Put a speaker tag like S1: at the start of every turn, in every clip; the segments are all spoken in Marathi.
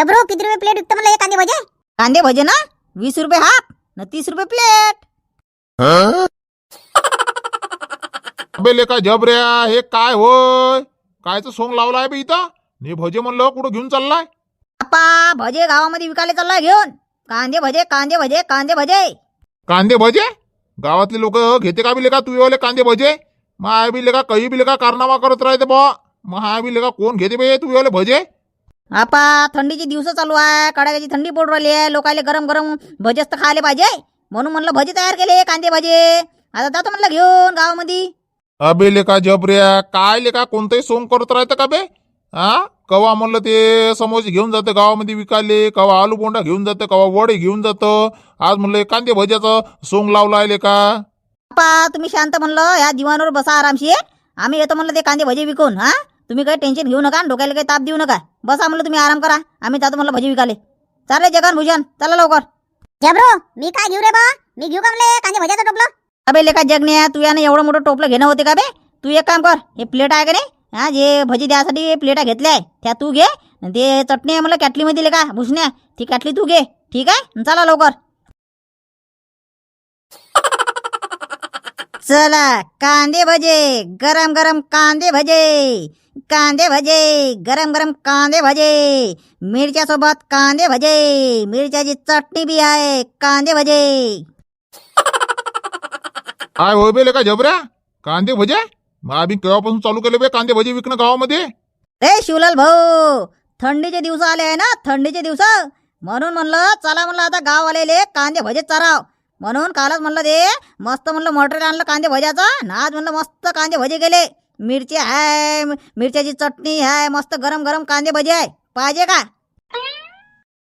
S1: जबरू किती रुपये प्लेट विकतं म्हणलं हे कांदे भजे?
S2: कांदे भजे ना? वीस रुपये हाफ न तीस रुपये प्लेट
S3: अबे लेका जबऱ्या हे काय होय? कायचं सोंग लावलाय बे इथं? हे भजे म्हणलं कुठं घेऊन चाललाय?
S2: आपा भजे गावामध्ये विकायला चाललाय घेऊन. कांदे भजे कांदे भजे कांदे भजे.
S3: कांदे भजे? गावातले लोक घेते का बी लेका? तू येवले कांदे भजे? माय बी लेका काही बी लेका कारनामा करत राहते बा. मग हा बी लेका कोण घेते बे? तू येवले भजे?
S2: आपा थंडीचे दिवस चालू आहे. कडाक्याची थंडी पडू राहिली आहे. लोकायले गरम गरम भजेच तर खायला पाहिजे. म्हणून म्हणलं भजे तयार केले कांदे भजे. आता जातो म्हणलं घेऊन गावामध्ये.
S3: अबे लेका जबऱ्या काय लेका कोणतंही सोंग करत राहतं का बे? हा कवा म्हणलं ते समोसे घेऊन जातं गावामध्ये विकायले कवा आलू बोंडा घेऊन जातं कवा वडे घेऊन जातं. आज म्हणलं कांदे भज्याचं सोंग लावलाय लेका.
S2: आपा तुम्ही शांत म्हणलं या दिवाणावर बसा आरामशीर. आम्ही येतो म्हणलं ते कांदे भजे विकून हा? तुम्ही काही टेन्शन घेऊ नका आणि डोक्याला काही ताप देऊ नका. बसा म्हणलं तुम्ही आराम करा. आम्ही जातो म्हणलं भजी विकाले चालले जगन भूषण चला लवकर.
S1: जबरू मी काय घेऊ रे बा? मी घेऊ का म्हणलं कांदे भज्याचं टोपलं?
S2: अबे लेका जगण्या तू यानं एवढं मोठं टोपलं घेणं होते का बे? तू एक काम कर हे प्लेट आहे का नाही? हा जे भजी द्यासाठी प्लेटा घेतल्या आहे त्या तू घे. आणि ते चटणी आहे मला कॅटलीमध्ये दिले का भुसण्या. ती कॅटली तू घे. ठीक आहे? चला लवकर. चला कांदे भजे गरम गरम कांदे भजे कांदे भजे गरम गरम कांदे भजे मिरच्या सोबत कांदे भजे मिरच्याची चटणी बी आहे कांदे भजे.
S3: काय होय बे लेका जबऱ्या कांदे भजे? मग आम्ही केव्हापासून चालू केले बे कांदे भजे विकणं गावामध्ये.
S2: रे शिवलाल भाऊ थंडीचे दिवस आले आहे ना थंडीचे दिवस. म्हणून म्हणलं चला म्हणलं आता गाव आलेले कांदे भजे चाराव. म्हणून कालच म्हणलं ते मस्त म्हणलं मटेरियल आणलं कांदे भज्याचं आज म्हणलं मस्त कांदे भजे गेले मिरची आहे मिरच्याची चटणी आहे मस्त गरम गरम कांदे भजे आहे. पाहिजे का?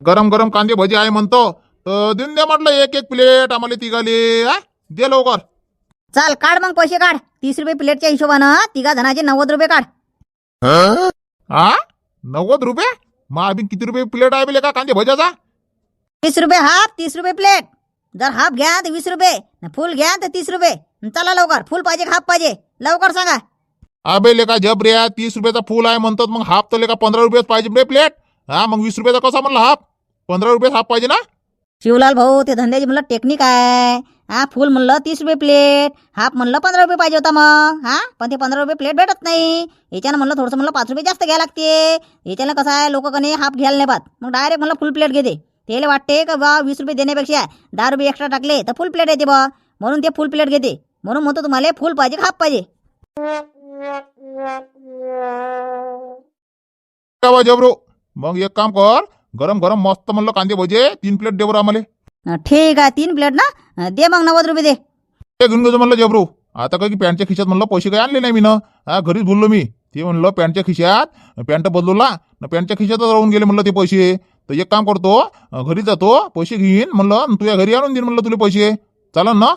S3: गरम गरम कांदे भजे आहे म्हणतो. तर देऊन द्या म्हटलं एक एक प्लेट आम्हाला तिघाले हा? दे लवकर.
S2: चाल काढ मग पैसे काढ. तीस रुपये प्लेटच्या हिशोबानं तिघा जणाचे नव्वद रुपये काढ.
S3: हा? नव्वद रुपये? मग आम्ही किती रुपये प्लेट आहे लेका कांदे भज्याचा?
S2: तीस रुपये हाफ तीस रुपये प्लेट जर हाफ घ्या तर वीस रुपये न फुल घ्या तर तीस रुपये. न चला लवकर फुल पाहिजे का हाफ पाहिजे? लवकर सांगा.
S3: अबे लेका जब रे तीस रुपयाचा फुल आहे म्हणतात मग हाफ तर लेका पंधरा रुपयाच पाहिजे बे प्लेट हा मग वीस रुपयाचा कसा म्हणलं हाफ? पंधरा रुपये हाफ पाहिजे ना?
S2: शिवलाल भाऊ ते धंद्याची म्हणलं टेक्निक आहे. हा फुल म्हणलं तीस रुपये प्लेट हाफ म्हणलं पंधरा रुपये पाहिजे होता मग. हा पण ते पंधरा रुपये प्लेट भेटत नाही. याच्यानं म्हणलं थोडंसं म्हणलं पाच रुपये जास्त घ्यायला लागते. याच्यानं कसं आहे लोक कधी हाफ घ्यायला नाही पाहत. मग डायरेक्ट म्हणलं फुल प्लेट घेते. त्याला वाटते का बा वीस रुपये देण्यापेक्षा दहा रुपये एक्स्ट्रा टाकले तर फुल प्लेट येते बा म्हणून ते फुल प्लेट घेते. म्हणून म्हणतो तुम्हाला फुल पाहिजे हाफ पाहिजे?
S3: मग एक काम कर गरम गरम मस्त म्हणलं कांदे भजे तीन प्लेट दे बरं आम्हाला
S2: ठीक आहे तीन प्लेट ना? दे मग नव्वद रुपये दे.
S3: ते घेऊन घेतो म्हणलं जबरू आता काय की पॅन्टच्या खिशात म्हणलं पैसे काही आणले नाही मी ना. हा घरीच बोललो मी. ते म्हणलं पॅन्टच्या खिशात पॅन्ट बदलवला न पॅन्टच्या खिशातच राहून गेले म्हणलं ते पैसे. तर एक काम करतो घरी जातो पैसे घेईन म्हणलं तुझ्या घरी आणून देईन म्हणलं तुला पैसे. चालन ना?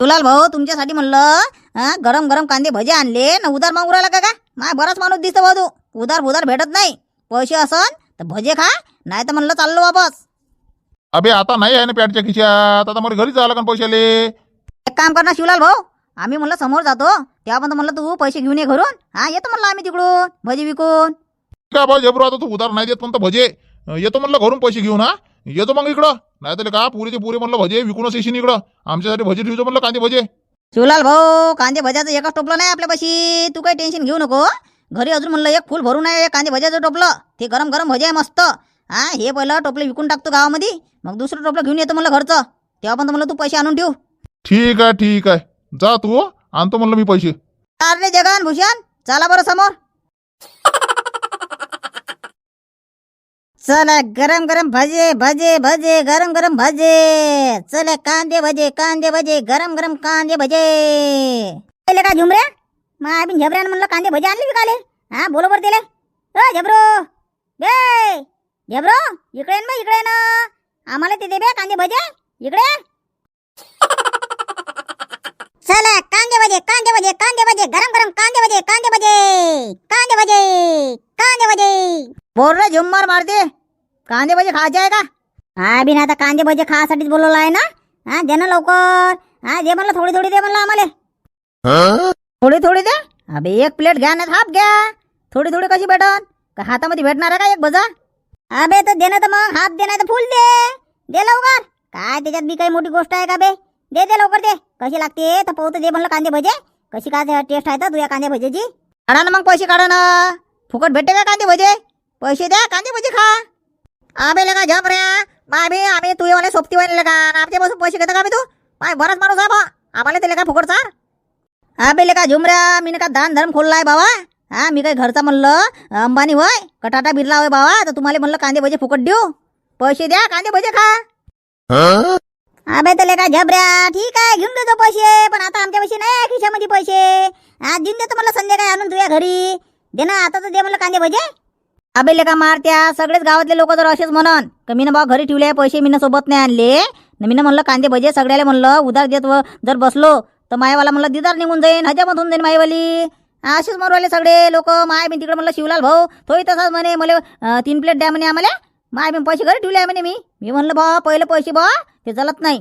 S2: तुलाल भाऊ तुमच्यासाठी म्हणलं गरम गरम कांदे भजे आणले ना उधार मागू राहिला का का माय बराच माणूस दिसतो भाऊ तू. उधार बुधार भेटत नाही. पैसे असन तर भजे खा नाही तर म्हणलं चाललो वापस.
S3: अबे आता नाही आहे ना पॅन्टच्या खिशात. आता मला घरी जावं लागेल पैशाले.
S2: एक काम कर ना शिवलाल भाऊ. आम्ही म्हणलं समोर जातो. तेव्हा म्हणलं तू पैसे घेऊन ये घरून. हा येतो म्हणलं आम्ही तिकडून भजी विकून.
S3: काय बा जबरू आता तू उधार नाही देत पण भजे. येतो म्हणलं घरून पैसे घेऊन हा? येतो मग इकडं. नाही तर का पुरीचे पुरे म्हणलं भजे विकूनच येशील इकडं. आमच्यासाठी भजे ठेवतो म्हणलं कांदे भजे.
S2: शिवलाल भाऊ कांदे भज्याचं एकच टोपलं नाही आपल्यापाशी तू काही टेन्शन घेऊ नको घरी अजून म्हणलं एक फुल भरून आहे कांदे भज्याचं टोपलं. ते गरम गरम भजे आहे मस्त. हा हे पहिलं टोपलं विकून टाकतो गावामध्ये. मग दुसरं टोपलं घेऊन येतो म्हणलं घरचं. तेव्हा पण म्हणलं तू पैसे आणून ठेव.
S3: ठीक आहे ठीक आहे. जा तू आणतो म्हणलं मी पैसे.
S2: अरे जगन भूषण चला बरं समोर. चला गरम गरम भजे भजे भजे गरम गरम भजे. चला कांदे भजे कांदे भजे गरम गरम कांदे भजे.
S1: पहिले का झुमऱ्या? मग आम्ही झबऱ्यानं म्हणलं कांदे भजे आणले विकाले हा बरोबर दिले अ झबरो. बे झबरो. इकडे ना इकडे ना. आम्हाला ते दे बे कांदे भजे. इकडे चला कांदे भजे कांदे भजे कांदे भजे गरम गरम कांदे भजे कांदे भजे कांदे भजे कांदे भजे.
S2: बोल रे झुम्मर मारते. कांदे भजे खायचे आहे का?
S1: हा बिन आता कांदे भजे खासाठीच बोलवलं आहे ना. हा दे ना लवकर. हा दे म्हणलं थोडी थोडी दे म्हणलं आम्हाला.
S2: थोडी थोडी दे? अबे एक प्लेट घ्या ना हाफ घ्या. थोडी थोडी कशी भेटन? का हातामध्ये भेटणार आहे का एक भजा?
S1: अबे तर दे ना तर मग हात दे नाही तर फुल दे. दे लवकर. काय त्याच्यात बी काही मोठी गोष्ट आहे का बे? दे दे लवकर दे. कशी लागते? तर पाहू तर दे म्हणलं कांदे भजे. कशी काय टेस्ट आहे तर तुझ्या कांदे भजेची.
S2: काढा ना मग पैसे काढा ना. फुकट भेटते का कांदे भजे? पैसे द्या कांदे भजे खा. आम्ही का झप रे. आम्ही आम्ही तुझे वाले सोबती वाले लगा. आमच्यापासून पैसे घेता का बे तू? माय बराच माणूस आहे बा. आम्हाला त्याला का फुकट चार आबे का झुमऱ्या मी का दान धर्म खोललाय बाबा. हा मी काय घरचा म्हणलं अंबानी होय कटाटा बिरला होय बाबा. तर तुम्हाला म्हणलं कांदे भजे फुकट देऊ. पैसे द्या कांदे भजे खा.
S1: अबे तर लेका झबऱ्या ठीक आहे घेऊन देतो पैसे. पण आता आमच्या पैसे नाही खिशामध्ये पैसे. आज देऊन देतो म्हणलं संध्याकाळी आणून तुझ्या घरी. दे ना आता तर दे म्हणलं कांदे भजे
S2: अबे लेका मारत्या? सगळेच गावातले लोक जर असेच म्हणन का मी बा घरी ठेवले पैसे मीनं सोबत नाही आणले. न मीनं म्हणलं कांदे भजे सगळ्याला म्हणलं उधार देत व जर बसलो तर मायावाला म्हणलं दिदार निघून जाईन हजामत होऊन जाईन मायवाली. असेच मरू सगळे लोक माय मी तिकडे म्हणलं शिवलाल भाऊ तोही तसाच म्हणे मला तीन प्लेट द्या म्हणे आम्हाला माय मी पैसे घरी ठेवले आहे म्हणे मी. मी म्हणलं बा पहिले पैसे बा ते चालत नाही.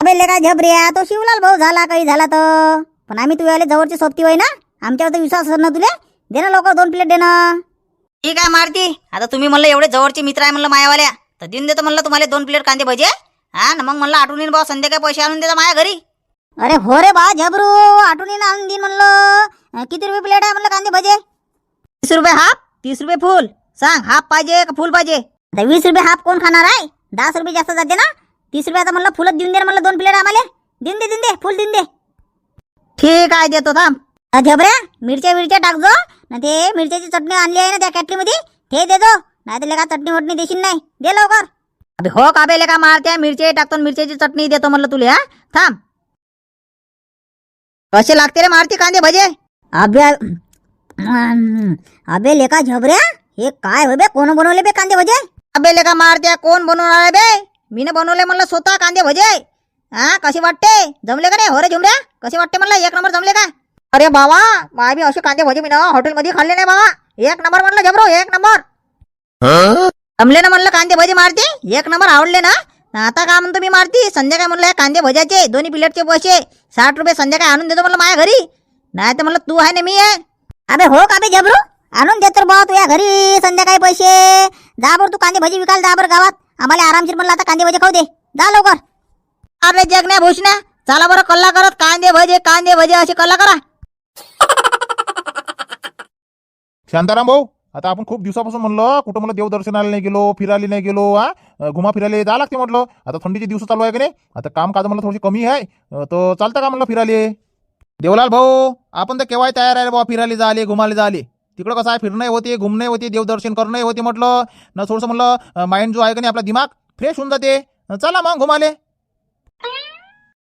S1: अबे काय झबऱ्या तो शिवलाल भाऊ झाला काही झाला तर? पण आम्ही तुझ्या जवळची सोबती होय ना आमच्यावर तर विश्वास असेल ना तुले? दे ना लवकर दोन प्लेट दे ना.
S2: ठीक आहे मारती? आता तुम्ही म्हणलं एवढे जवळचे मित्र आहे म्हणलं मायावाल्या. तर देऊन देतो म्हणलं तुम्हाला दोन प्लेट कांदे भजे. हा ना मग म्हणलं आठवून येईन बा संध्याकाळी पैसे आणून देता माझ्या घरी.
S1: अरे हो रे बा झबरू आठवणी आणून देईन म्हणलं. अं, किती रुपये प्लेट आहे म्हणलं कांदे भजे?
S2: तीस रुपये हाफ तीस रुपये फुल. सांग हाफ पाहिजे का फुल पाहिजे?
S1: आता वीस रुपये हाफ कोण खाणार आहे? दहा रुपये जास्त जाते ना? तीस रुपये आता म्हणलं फुलच देऊन दे म्हणलं दोन प्लेट आम्हाला देऊन दे देऊन दे फुल देऊन दे.
S2: ठीक आहे देतो थांब.
S1: झबऱ्या मिरच्या मिरच्या टाकजो ना ते मिरच्याची चटणी आणली आहे ना त्या कॅटलीमध्ये ते देजो नाही तर लेका चटणी वटणी देशील नाही. दे लवकर.
S2: अबे हो का बे लेका मारत्या मिरची टाकतो मिरच्याची चटणी देतो म्हणलं तुला हा? थांब. कसे लागते रे मारती कांदे भजे?
S1: अबे अबे लेका झबऱ्या हे काय हो बे? कोण बनवले बे कांदे भजे?
S2: अबे लेका मारत्या कोण बनवणार बे? मी बनवले म्हणलं स्वतः कांदे भजे. हा कसे वाटते? जमले का नाही हो रे झुमऱ्या. कसे वाटते म्हणलं? एक नंबर जमले का? अरे बाबा माय बी असे कांदे भजे मी ना हॉटेलमध्ये खाल्ले नाही बाबा. एक नंबर म्हणलं जबरो एक नंबर. जमले ना म्हणलं कांदे भजे मारते. एक नंबर आवडले ना. आता का म्हणतो मी मारती? संध्याकाळी म्हणलं कांदे भज्याचे दोन्ही प्लेटचे पैसे साठ रुपये संध्याकाळी आणून देतो म्हणलं माझ्या घरी. नाही तर म्हणलं तू आहे ना मी आहे.
S1: अरे हो का बे झबरू? आणून देत तर बा तुझ्या घरी संध्याकाळी पैसे. जा बरं तू कांदे भजी विकायला जा बरं गावात. आम्हाला आरामशीर म्हणलं आता कांदे भजे खाऊ दे. जा लवकर.
S2: अरे जगण्या भूषण्या. चला बरं कल्ला करत कांदे भजे कांदे भजे असे कल्ला करा.
S3: शांताराम भाऊ आता आपण खूप दिवसापासून म्हणलं कुठं म्हणलं देवदर्शनाला नाही गेलो फिरायला नाही गेलो हा? घुमा फिरायला जावं लागते म्हटलं. आता थंडीचे दिवस चालू आहे की नाही? आता काम काज म्हणलं थोडीशी कमी आहे. तर चालतं का म्हणलं फिरायला? देवलाल भाऊ आपण तर केव्हाही तयार आहे बाबा फिरायला जाले घुमाले जाले तिकडं कसं आहे फिरणं होते घुमणे होते देवदर्शन करणं होते म्हटलं. न थोडंसं म्हणलं माइंड जो आहे का नाही आपला दिमाग फ्रेश होऊन जाते. चला मग घुमाले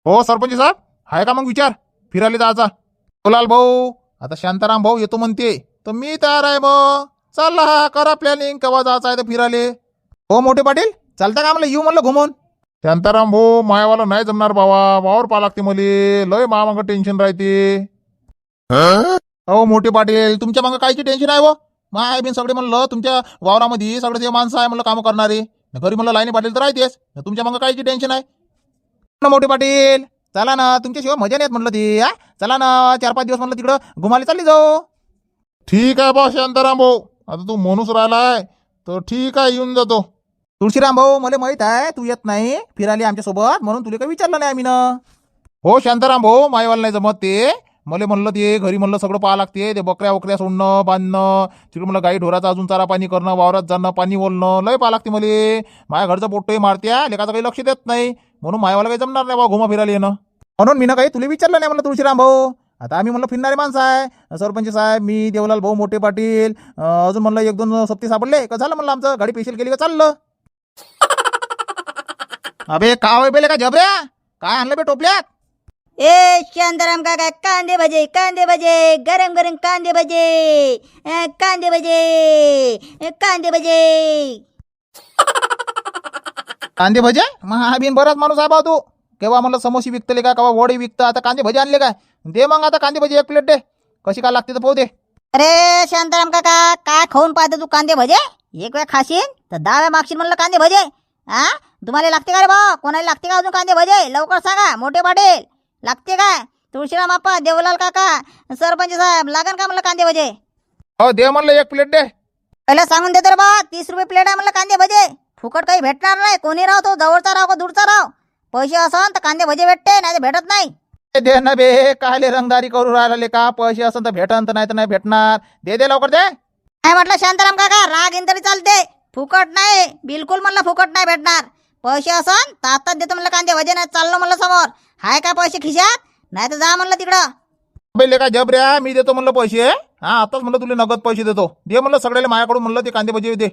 S3: हो सरपंच साहेब आहे का मग विचार? फिरायला जायचा. देवलाल भाऊ आता शांताराम भाऊ येतो म्हणते. तर मी तयार आहे मग चालला हा करा प्लॅनिंग केव्हा जायचं आहे तर फिराले हो मोठे पाटील चालतं का म्हणलं येऊ म्हणलं घुमून. शांताराम भाऊ मायावाला नाही जमणार बाबा. वावर पा लागते मले. लय मामाग टेन्शन राहते. हो मोठे पाटील तुमच्या मागं कायची टेन्शन आहे हो माय बिन सगळे म्हणलं तुमच्या वावरामध्ये सगळे ते माणसं आहे म्हणलं कामं करणारे. घरी म्हणलं लाईनी पाटील तर राहतेच. न तुमच्या मागं कायची टेन्शन आहे? ना मोठे पाटील चला ना. तुमच्याशिवाय मजा नाही येत म्हणलं ते हा? चला ना चार पाच दिवस म्हणलं तिकडं घुमाले चालली जाऊ. ठीक आहे बा शांताराम भाऊ. आता तू म्हणूस राहिलाय तर ठीक आहे येऊन जातो. तुळशीराम भाऊ मला माहीत आहे तू येत नाही फिरायला आमच्यासोबत म्हणून तुला काही विचारलं नाही आम्ही ना हो शांताराम भाऊ मायवाला नाही जमत ते. मला म्हणलं ते घरी म्हणलं सगळं पाहा लागते ते बकऱ्या वकऱ्या सोडणं बांधणं तिकडे म्हणलं गाई ढोराचा अजून चारा पाणी करणं वावरात जाणं पाणी ओलणं लय पाहा लागते मले. माझ्या घरचं पोट्टही मारत्या लेखाचं काही लक्ष देत नाही. म्हणून मायवाला काही जमणार नाही बा घुमा फिरायला येणं. म्हणून मी ना काही तुला विचारलं नाही म्हणलं तुळशीराम भाऊ. आता आम्ही म्हणलं फिरणारे माणसं आहे. सरपंच साहेब मी देवलाल भाऊ मोठे पाटील अजून म्हणलं एक दोन सप्ते सापडले. का झालं म्हणलं आमचं? गाडी पेशील केली का? चाललं. अबे का होय बेले का झबऱ्या काय आणलं बे टोपल्यात?
S2: ए शांताराम काका कांदे भजे कांदे भजे गरम गरम कांदे भजे अं, कांदे भजे अं, कांदे भजे.
S3: कांदे भजे? महाबीन बराच माणूस आहे बा तू. केव्हा म्हणलं समोसे विकतले का? केव्हा वडे विकतं? आता कांदे भजे आणले काय? दे मग आता कांदे भजे एक प्लेट दे. कशी काय लागते तर पाहू दे.
S2: अरे शांताराम काका काय खाऊन पाहते तू कांदे भजे? एक वेळ खाशील तर दहा वेळा मागशील म्हणलं कांदे भजे. हा तुम्हाला लागते का रे भाऊ? कोणाला लागते का अजून कांदे भजे? लवकर सांगा मोठे पाटील. लागते काय? तुळशीराम आप्पा देवलाल काका सरपंच साहेब लागन का म्हणलं कांदे भजे?
S3: हो दे म्हणलं एक प्लेट दे.
S2: पहिलं सांगून देतो रे बा तीस रुपये प्लेट आहे म्हणलं कांदे भजे. फुकट काही भेटणार नाही कोणी राव तो जवळचा राव का दूरचा राव? पैसे असन तर कांदे भजे भेटते नाही तर भेटत नाही.
S3: दे ना बे कायले रंगदारी करू राहिले का? पैसे असं तर भेटन तर नाही तर नाही भेटणार. दे दे लवकर दे.
S2: काय म्हटलं शांताराम काका राग येईन तरी चालते. फुकट नाही बिलकुल म्हणलं फुकट नाही भेटणार. पैसे असन तर आत्ताच देतो म्हणलं कांदे भजे नाही चाललो म्हणलं समोर. हाय का पैसे खिशात? नाही तर जा म्हणलं तिकडं.
S3: बेले का जबऱ्या मी देतो म्हणलं पैसे. हा आताच म्हणलं तुला नगद पैसे देतो. दे म्हणलं सगळ्याला माझ्याकडून म्हणलं ते कांदे भजे दे.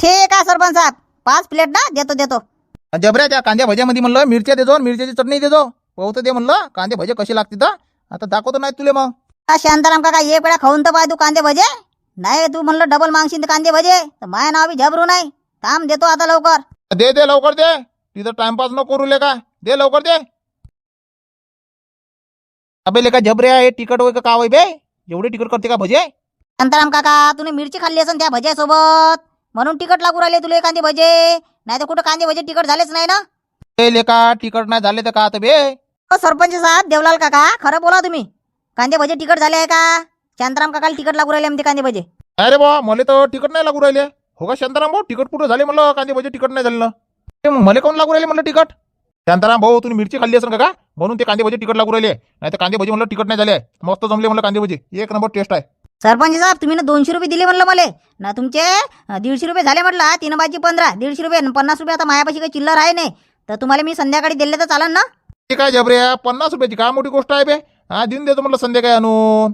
S2: ठीक आहे सरपंच साहेब. पाच प्लेट ना देतो देतो.
S3: जबऱ्या त्या कांद्या भज्यामध्ये म्हणलं मिरच्या देतो आणि मिरच्याची चटणी देतो पाहतो दे म्हणलं कांदे भजे कसे लागते तर? आता दाखवतो नाही तुले मग.
S2: शांताराम काका एक वेळा खाऊन तर पाय तू कांदे भजे. नाही तू म्हणलं डबल मागशील तर कांदे भजे. तर माय नाव बी झबरू नाही. थांब देतो आता लवकर.
S3: दे दे लवकर दे. तिथं टाइमपास न करू ले का. दे लवकर दे. अबे लेका जबऱ्या हे तिकट होय का का होय बे? एवढे तिकट करते का भजे?
S2: शांताराम काका तुम्ही मिरची खाल्ली असेल त्या भज्यासोबत. म्हणून तिकट लागू राहिले तुला कांदे भजे. नाही तर कुठं कांदे भजे तिकट झालेच नाही ना?
S3: ए लेका तिकट नाही झाले तर का आता बे?
S2: सरपंच साहेब देवलाल काका खरं बोला तुम्ही. कांदे भजे तिकट झाले आहे का? शांताराम काकाला तिकट लागू राहिले म्हणते कांदे भजे.
S3: अरे बा मला तर तिकट नाही लागू राहिले. हो का शांताराम भाऊ तिकट कुठं झाले म्हणलं? कांदे भजे तिकट नाही झालं. ना ते मग मला काऊन लागू राहिले म्हणलं तिकट शांताराम भाऊ तुम्ही मिरची खाल्ली असेल का का? म्हणून ते कांदे भजे तिकट लागू राहिले. नाही तर कांदे भजे म्हणलं तिकट नाही झाले. मस्त जमले म्हणलं कांदे भजे. एक नंबर टेस्ट आहे.
S2: सरपंच साहेब तुम्ही ना दोनशे रुपये दिले म्हणलं मला. ना तुमचे दीडशे रुपये झाले म्हटलं. तीन बाजी पंधरा दीडशे रुपये आणि पन्नास रुपये आता मायापाशी काही चिल्लर आहे नाही. तर तुम्हाला मी संध्याकाळी दिले तर चालेल ना.
S3: ठीक आहे? जबऱ्या पन्नास रुपयाची काय मोठी गोष्ट आहे बे? हा दिन देतो म्हणलं संध्याकाळी आणून.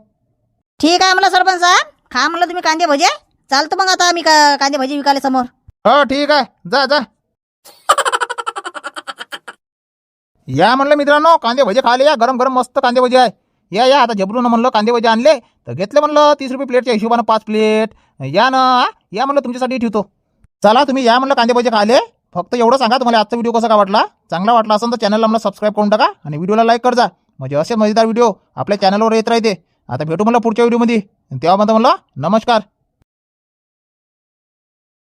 S2: ठीक आहे मला सरपंच साहेब. खा म्हणलं तुम्ही कांदे भजे. चालतो मग आता मी का कांदे भजे विकायला समोर.
S3: हो ठीक आहे. जा जा. या म्हणलं मित्रांनो कांदे भजे खाले या. गरम गरम मस्त कांदे भजे आहे. या या आता जबरून म्हणलं कांदे आणले तर घेतले म्हणलं तीस रुपये प्लेटच्या हिशोबानं पाच प्लेट. या ना या म्हणलं तुमच्यासाठी ठेवतो. चला तुम्ही या म्हणलं कांदे भजे खाले. फक्त एवढं सांगा तुम्हाला आजचा व्हिडिओ कसा का वाटला? चांगला वाटला असेल तर चॅनलला मला सबस्क्राईब करून टाका आणि व्हिडिओला लाईक कर जा म्हणजे असे मजेदार व्हिडिओ आपल्या चॅनलवर येत राहते. आता भेटू म्हणलं पुढच्या व्हिडिओमध्ये. तेव्हा म्हणतो म्हणलं नमस्कार.